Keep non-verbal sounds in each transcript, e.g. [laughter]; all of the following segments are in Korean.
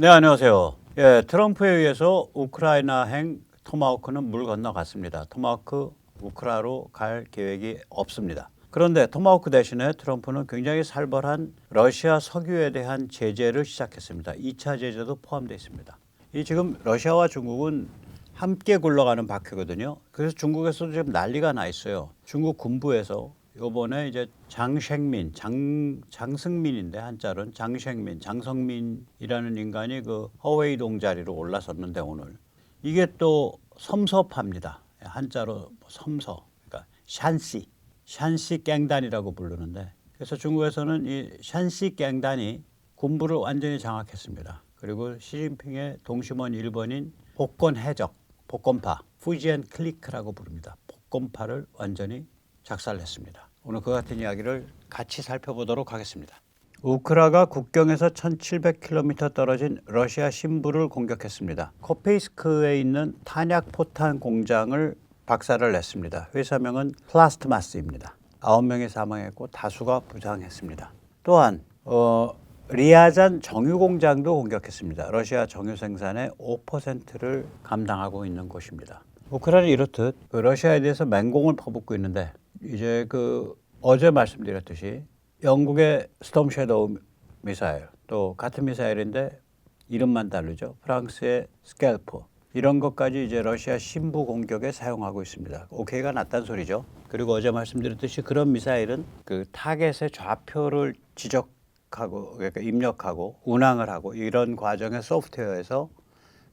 네, 안녕하세요. 예, 트럼프에 의해서 우크라이나행 토마호크는 물 건너갔습니다. 토마호크 우크라로 갈 계획이 없습니다. 그런데 토마호크 대신에 트럼프는 굉장히 살벌한 러시아 석유에 대한 제재를 시작했습니다. 2차 제재도 포함되어 있습니다. 이 지금 러시아와 중국은 함께 굴러가는 바퀴거든요. 그래서 중국에서도 지금 난리가 나 있어요. 중국 군부에서 요번에 이제 장생민, 장 장승민인데 한자로는 장생민, 장성민이라는 인간이 그 허웨이 동자리로 올라섰는데 오늘 이게 또 섬서파입니다. 한자로 뭐 섬서, 그러니까 샨시, 샨시 갱단이라고 부르는데 그래서 중국에서는 이 샨시 갱단이 군부를 완전히 장악했습니다. 그리고 시진핑의 동심원 1번인 복권 해적, 복권파, 푸지엔 클리크라고 부릅니다. 복권파를 완전히 작살냈습니다. 오늘 그 같은 이야기를 같이 살펴보도록 하겠습니다. 우크라가 국경에서 1,700km 떨어진 러시아 신부를 공격했습니다. 코페이스크에 있는 탄약 포탄 공장을 박살을 냈습니다. 회사명은 플라스트마스입니다. 9명이 사망했고 다수가 부상했습니다. 또한 어, 리아잔 정유 공장도 공격했습니다. 러시아 정유 생산의 5%를 감당하고 있는 곳입니다. 우크라이나 이렇듯 그 러시아에 대해서 맹공을 퍼붓고 있는데 이제 그 어제 말씀드렸듯이 영국의 스톰 섀도우 미사일 또 같은 미사일인데 이름만 다르죠. 프랑스의 스켈프 이런 것까지 이제 러시아 신부 공격에 사용하고 있습니다. 오케이가 났다는 소리죠. 그리고 어제 말씀드렸듯이 그런 미사일은 그 타겟의 좌표를 지적하고 그러니까 입력하고 운항을 하고 이런 과정의 소프트웨어에서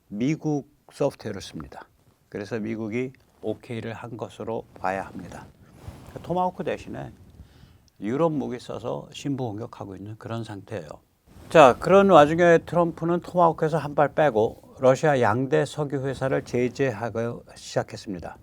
미국 소프트웨어를 씁니다. 그래서 미국이 오케이를 한 것으로 봐야 합니다. 토마호크 대신에 유럽 무기 써서 신부 공격하고 있는 그런 상태예요. 자, 그런 와중에 트럼프는 토마호크에서 한 발 빼고 러시아 양대 석유 회사를 제재하기 시작했습니다.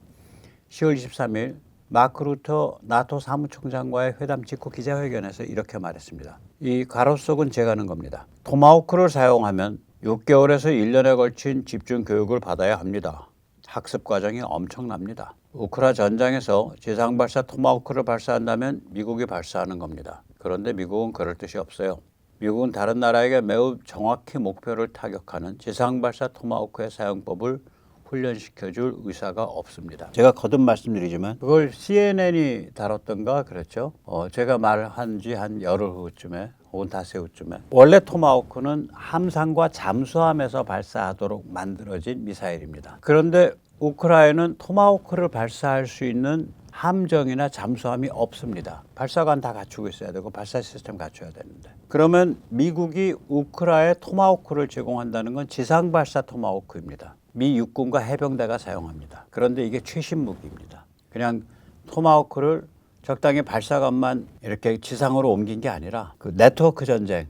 10월 23일 마크 루터 나토 사무총장과의 회담 직후 기자회견에서 이렇게 말했습니다. 이 가로속은 제가 는 겁니다. 토마호크를 사용하면 6개월에서 1년에 걸친 집중 교육을 받아야 합니다. 학습 과정이 엄청납니다. 우크라 전장에서 지상 발사 토마호크를 발사한다면 미국이 발사하는 겁니다. 그런데 미국은 그럴 뜻이 없어요. 미국은 다른 나라에게 매우 정확히 목표를 타격하는 지상 발사 토마호크의 사용법을 훈련시켜 줄 의사가 없습니다. 제가 거듭 말씀드리지만 그걸 CNN이 다뤘던가 그랬죠. 어, 제가 말한 지 한 열흘 후쯤에 혹은 닷새 후쯤에 원래 토마호크는 함상과 잠수함에서 발사하도록 만들어진 미사일입니다. 그런데 우크라이나는 토마호크를 발사할 수 있는 함정이나 잠수함이 없습니다. 발사관 다 갖추고 있어야 되고 발사 시스템 갖춰야 되는데. 그러면 미국이 우크라에 토마호크를 제공한다는 건 지상 발사 토마호크입니다. 미 육군과 해병대가 사용합니다. 그런데 이게 최신 무기입니다. 그냥 토마호크를 적당히 발사관만 이렇게 지상으로 옮긴 게 아니라 그 네트워크 전쟁의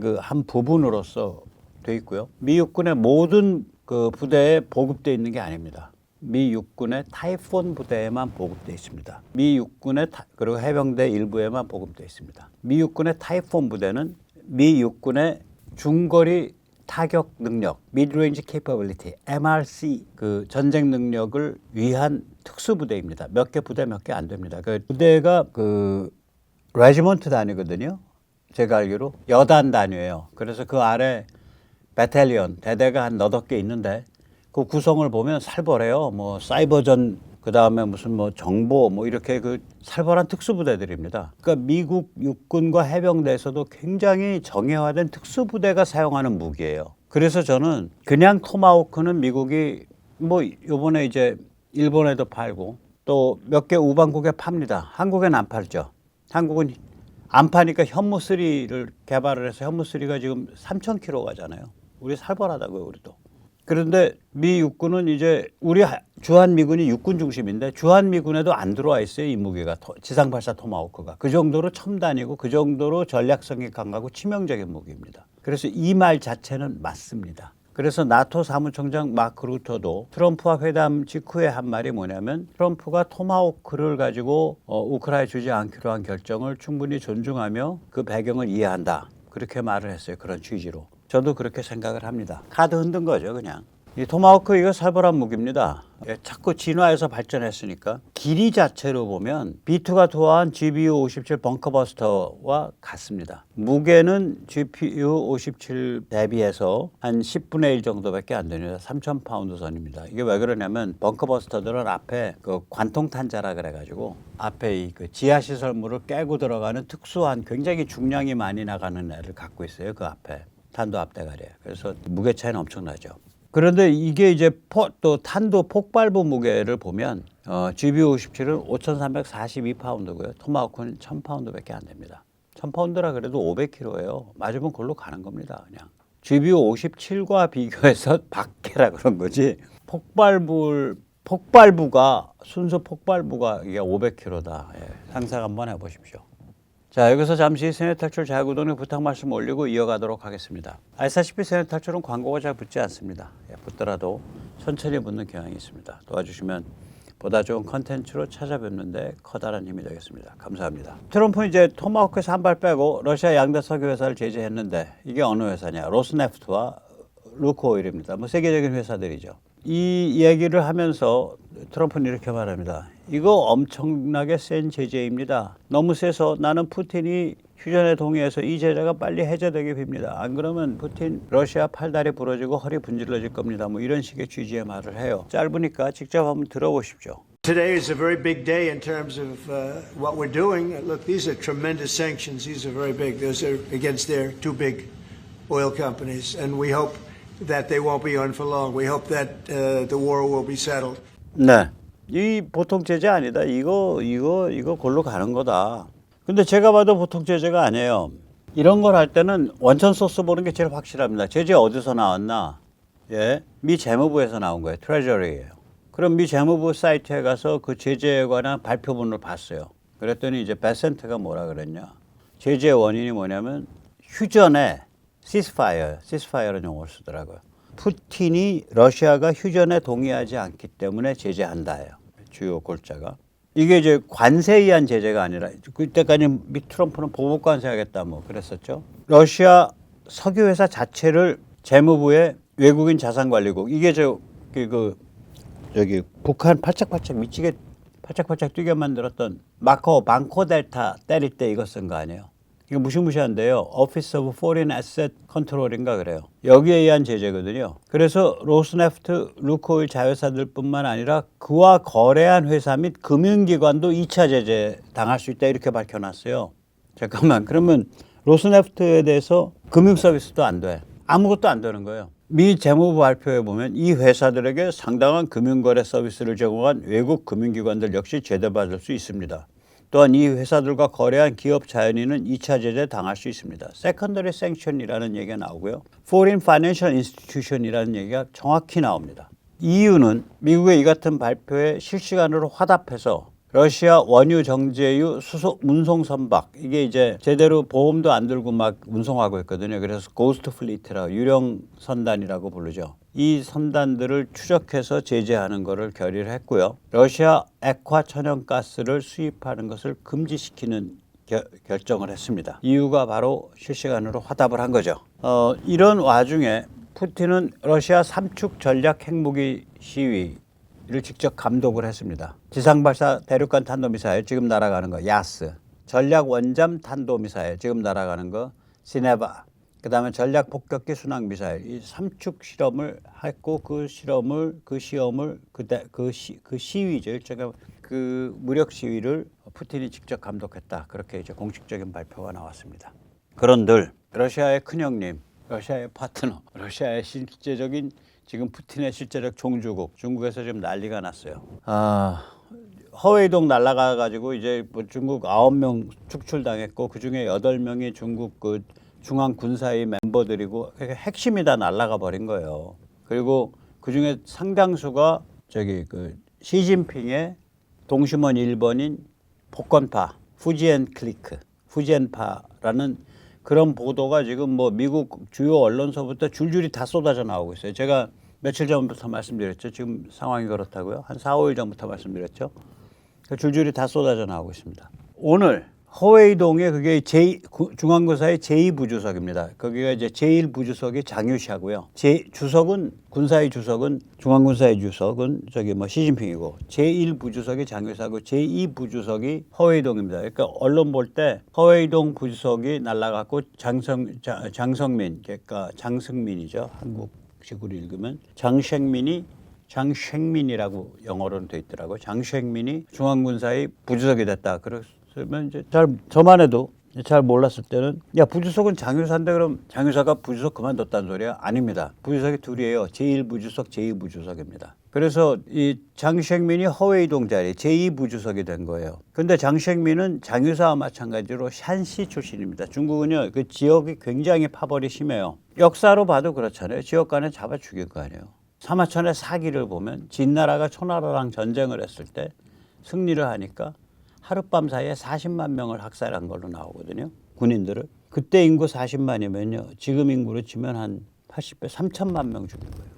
그 한 부분으로서 돼 있고요. 미 육군의 모든 그 부대에 보급돼 있는 게 아닙니다. 미 육군의 타이폰 부대에만 보급돼 있습니다. 미 육군의 타, 그리고 해병대 일부에만 보급돼 있습니다. 미 육군의 타이폰 부대는 미 육군의 중거리 타격 능력, 미드레인지 케이퍼빌리티, MRC 그 전쟁 능력을 위한 특수 부대입니다. 몇 개 부대 몇 개 안 됩니다. 그 부대가 그 레지먼트 단위거든요. 제가 알기로 여단 단위예요. 그래서 그 아래 베탈리언 대대가 한 너덟 개 있는데 그 구성을 보면 살벌해요. 뭐 사이버전 그 다음에 무슨 뭐 정보 뭐 이렇게 그 살벌한 특수부대들입니다. 그러니까 미국 육군과 해병대에서도 굉장히 정예화된 특수부대가 사용하는 무기예요. 그래서 저는 그냥 토마호크는 미국이 뭐 요번에 이제 일본에도 팔고 또 몇 개 우방국에 팝니다. 한국엔 안 팔죠. 한국은 안 파니까 현무3를 개발을 해서 현무3가 지금 3,000km 가잖아요. 우리 살벌하다고요, 우리도. 그런데 미 육군은 이제 우리 주한 미군이 육군 중심인데 주한 미군에도 안 들어와 있어요 이 무기가 지상 발사 토마호크가 그 정도로 첨단이고 그 정도로 전략성이 강하고 치명적인 무기입니다. 그래서 이 말 자체는 맞습니다. 그래서 나토 사무총장 마크 루터도 트럼프와 회담 직후에 한 말이 뭐냐면 트럼프가 토마호크를 가지고 어, 우크라이나에 주지 않기로 한 결정을 충분히 존중하며 그 배경을 이해한다. 그렇게 말을 했어요. 그런 취지로. 저도 그렇게 생각을 합니다. 카드 흔든 거죠, 그냥. 이 토마호크 이거 살벌한 무기입니다. 예, 자꾸 진화해서 발전했으니까 길이 자체로 보면 B2가 투하한 GBU 57 벙커버스터와 같습니다. 무게는 GPU 57 대비해서 한 10분의 1 정도밖에 안 됩니다. 3,000 파운드 선입니다. 이게 왜 그러냐면 벙커버스터들은 앞에 그 관통탄자라 그래가지고 앞에 이 그 지하 시설물을 깨고 들어가는 특수한 굉장히 중량이 많이 나가는 애를 갖고 있어요. 그 앞에 탄도 앞대가리에. 그래서 무게 차이는 엄청나죠. 그런데 이게 이제 포, 또 탄도 폭발부 무게를 보면 어, GBU57은 5,342파운드고요. 토마호크는 1,000파운드밖에 안 됩니다. 1,000파운드라 그래도 500kg예요. 맞으면 그걸로 가는 겁니다. 그냥. GBU57과 비교해서 [laughs] 밖에라 그런 거지. 폭발부 폭발부가 순수 폭발부가 이게 500kg다. 예, 상상 한번 해보십시오. 자 여기서 잠시 세뇌 탈출 자구동의 부탁 말씀 올리고 이어가도록 하겠습니다. 아시다시피 세뇌 탈출은 광고가 잘 붙지 않습니다. 예, 붙더라도 천천히 붙는 경향이 있습니다. 도와주시면 보다 좋은 컨텐츠로 찾아뵙는데 커다란 힘이 되겠습니다. 감사합니다. 트럼프 이제 토마호크에서 한 발 빼고 러시아 양대 석유 회사를 제재했는데 이게 어느 회사냐? 로스네프트와 루크오일입니다. 뭐 세계적인 회사들이죠. 이 얘기를 하면서 트럼프는 이렇게 말합니다. 이거 엄청나게 센 제재입니다. 너무 세서 나는 푸틴이 휴전에 동의해서 이 제재가 빨리 해제되게 빕니다. 안 그러면 푸틴 러시아 팔다리 부러지고 허리 분질러질 겁니다. 뭐 이런 식의 취지의 말을 해요. 짧으니까 직접 한번 들어보십시오. Today is a very big day in terms of uh, what we're doing. Look, these are tremendous sanctions. These are very big. Those are against their two big oil companies, and we hope that they won't be on for long. We hope that uh, the war will be settled. 네. 이 보통 제재 아니다. 이거 이거 이거 골로 가는 거다. 근데 제가 봐도 보통 제재가 아니에요. 이런 걸 할 때는 원천 소스 보는 게 제일 확실합니다. 제재 어디서 나왔나? 예. 미 재무부에서 나온 거예요. 트레저리예요. 그럼 미 재무부 사이트에 가서 그 제재에 관한 발표문을 봤어요. 그랬더니 이제 베센트가 뭐라 그랬냐? 제재 원인이 뭐냐면 휴전에 시스파이어, 시스파이어라는 용어를 쓰더라고요. 푸틴이 러시아가 휴전에 동의하지 않기 때문에 제재한다예요. 주요 골자가. 이게 이제 관세에 의한 제재가 아니라 그때까지 미 트럼프는 보복 관세하겠다 뭐 그랬었죠. 러시아 석유 회사 자체를 재무부의 외국인 자산관리국 이게 저그 그 저기 북한 팔짝팔짝 미치게 팔짝팔짝 뛰게 만들었던 마커 방코 델타 때릴 때 이거 쓴 거 아니에요? 이거 무시무시한데요. Office of Foreign Asset Control인가 그래요. 여기에 의한 제재거든요. 그래서 로스네프트, 루코일 자회사들뿐만 아니라 그와 거래한 회사 및 금융기관도 2차 제재 당할 수 있다 이렇게 밝혀놨어요. 잠깐만 그러면 로스네프트에 대해서 금융 서비스도 안 돼. 아무것도 안 되는 거예요. 미 재무부 발표에 보면 이 회사들에게 상당한 금융거래 서비스를 제공한 외국 금융기관들 역시 제대받을 수 있습니다. 또한 이 회사들과 거래한 기업 자연인은 2차 제재 당할 수 있습니다. Secondary Sanction이라는 얘기가 나오고요. Foreign Financial Institution이라는 얘기가 정확히 나옵니다. 이유는 미국의 이 같은 발표에 실시간으로 화답해서 러시아 원유 정제유 수소 운송 선박 이게 이제 제대로 보험도 안 들고 막 운송하고 있거든요. 그래서 고스트 플리트라고 유령 선단이라고 부르죠. 이 선단들을 추적해서 제재하는 것을 결의를 했고요. 러시아 액화 천연가스를 수입하는 것을 금지시키는 겨- 결정을 했습니다. 이유가 바로 실시간으로 화답을 한 거죠. 어, 이런 와중에 푸틴은 러시아 삼축 전략 핵무기 시위 를 직접 감독을 했습니다. 지상발사 대륙간 탄도미사일 지금 날아가는 거 야스, 전략 원잠 탄도미사일 지금 날아가는 거 시네바, 그다음에 전략 폭격기 순항 미사일 이 삼축 실험을 했고 그 실험을 그 시험을 그때 그, 시, 그 시위죠 일종의 그 무력 시위를 푸틴이 직접 감독했다 그렇게 이제 공식적인 발표가 나왔습니다. 그런들 러시아의 큰형님, 러시아의 파트너, 러시아의 실제적인 지금 푸틴의 실제적 종주국 중국에서 지금 난리가 났어요. 아 허웨이동 날아가 가지고 이제 뭐 중국 아홉 명 축출당했고 그 중에 여덟 명이 중국 그 중앙 군사의 멤버들이고 그러니까 핵심이 다 날아가 버린 거예요. 그리고 그 중에 상당수가 저기 그 시진핑의 동심원 1번인 복권파 후지엔 클리크 후지엔파라는 그런 보도가 지금 뭐 미국 주요 언론서부터 줄줄이 다 쏟아져 나오고 있어요. 제가 며칠 전부터 말씀드렸죠. 지금 상황이 그렇다고요. 한 4, 5일 전부터 말씀드렸죠. 그 줄줄이 다 쏟아져 나오고 있습니다. 오늘 허웨이동에 그게 제 중앙군사의 제2부주석입니다. 거기가 이제 제1부주석이 장유샤고요. 제 주석은 군사의 주석은 중앙군사의 주석은 저기 뭐 시진핑이고 제1부주석이 장유사고 제2부주석이 허웨이동입니다. 그러니까 언론 볼 때 허웨이동 부주석이 날라갔고 장성 자- 장성민 그러니까 장승민이죠. 한국 식으로 읽으면 장생민이 장생민이라고 영어로는 돼 있더라고요. 장생민이 중앙군사의 부주석이 됐다. 그랬으면 이제 잘 저만 해도 잘 몰랐을 때는 야 부주석은 장유사인데 그럼 장유사가 부주석 그만뒀다는 소리야? 아닙니다. 부주석이 둘이에요. 제1부주석, 제2부주석입니다. 그래서 이 장생민이 허웨이동 자리 제2부주석이 된 거예요. 근데 장생민은 장유사와 마찬가지로 샨시 출신입니다. 중국은요 그 지역이 굉장히 파벌이 심해요. 역사로 봐도 그렇잖아요. 지역 간에 잡아 죽일 거 아니에요. 사마천의 사기를 보면 진나라가 초나라랑 전쟁을 했을 때 승리를 하니까 하룻밤 사이에 40만 명을 학살한 걸로 나오거든요. 군인들을. 그때 인구 40만이면요. 지금 인구로 치면 한 80배 3천만 명 죽인 거예요.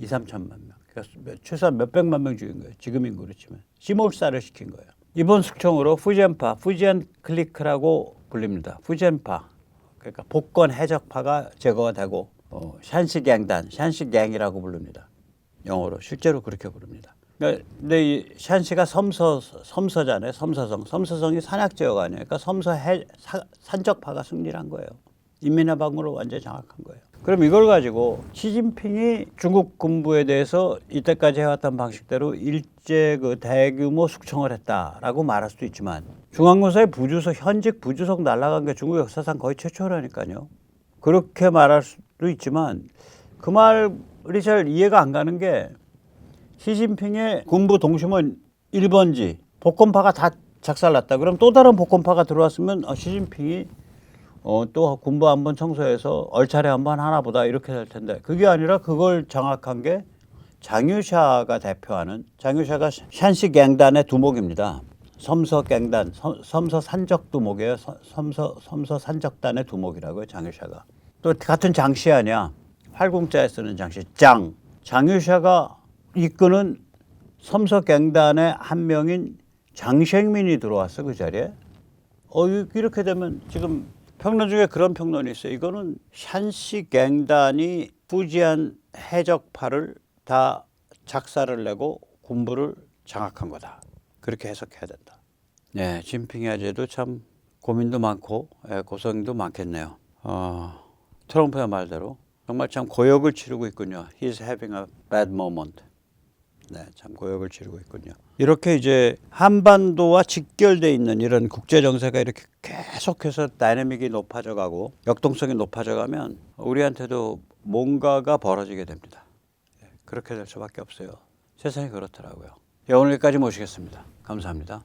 2, 3천만 명. 그래서 몇- 최소한 몇백만 명 죽인 거예요. 지금 인구로 치면. 시몰살을 시킨 거예요. 이번 숙청으로 푸젠파, 푸젠 클리크라고 불립니다. 푸젠파. 그러니까 복권 해적파가 제거가 되고 어, 샨시갱단, 샨시갱이라고 부릅니다. 영어로 실제로 그렇게 부릅니다. 그러니까 근데 이 샨시가 섬서 섬서잖아요. 섬서성. 섬서성이 산악 지역 아니에요. 그러니까 섬서 해, 사- 산적파가 승리를 한 거예요. 인민해방으로 완전히 장악한 거예요. 그럼 이걸 가지고 시진핑이 중국 군부에 대해서 이때까지 해왔던 방식대로 일제 그 대규모 숙청을 했다라고 말할 수도 있지만 중앙군사의 부주석 현직 부주석 날라간 게 중국 역사상 거의 최초라니까요. 그렇게 말할 수도 있지만 그 말이 잘 이해가 안 가는 게 시진핑의 군부 동심원 1번지 복권파가 다 작살났다. 그럼 또 다른 복권파가 들어왔으면 어, 시진핑이 어, 또 군부 한번 청소해서 얼차례 한번 하나 보다 이렇게 될 텐데 그게 아니라 그걸 장악한 게 장유샤가 대표하는 장유샤가 샨시 갱단의 두목입니다. 섬서 갱단, 섬- 섬서 산적 두목이에요. 서- 섬서 섬서 산적단의 두목이라고요. 장유샤가. 또 같은 장씨 아니야. 활공자에 쓰는 장씨. 장. 장유샤가 이끄는 섬서 갱단의 한 명인 장생민이 들어왔어 그 자리에. 어 이- 이렇게 되면 지금 평론 중에 그런 평론이 있어요. 이거는 샨시 갱단이 fu지한 해적파를 다 작사를 내고 군부를 장악한 거다. 그렇게 해석해야 된다. 네, 진핑이 아재도 참 고민도 많고 예, 고생도 많겠네요. 어, 트럼프의 말대로 정말 참 고역을 치르고 있군요. He's having a bad moment. 네, 참 고역을 치르고 있군요. 이렇게 이제 한반도와 직결돼 있는 이런 국제 정세가 이렇게 계속해서 다이내믹이 높아져 가고 역동성이 높아져 가면 우리한테도 뭔가가 벌어지게 됩니다. 예, 그렇게 될 수밖에 없어요. 세상이 그렇더라고요. 예, 오늘 여기까지 모시겠습니다. 감사합니다.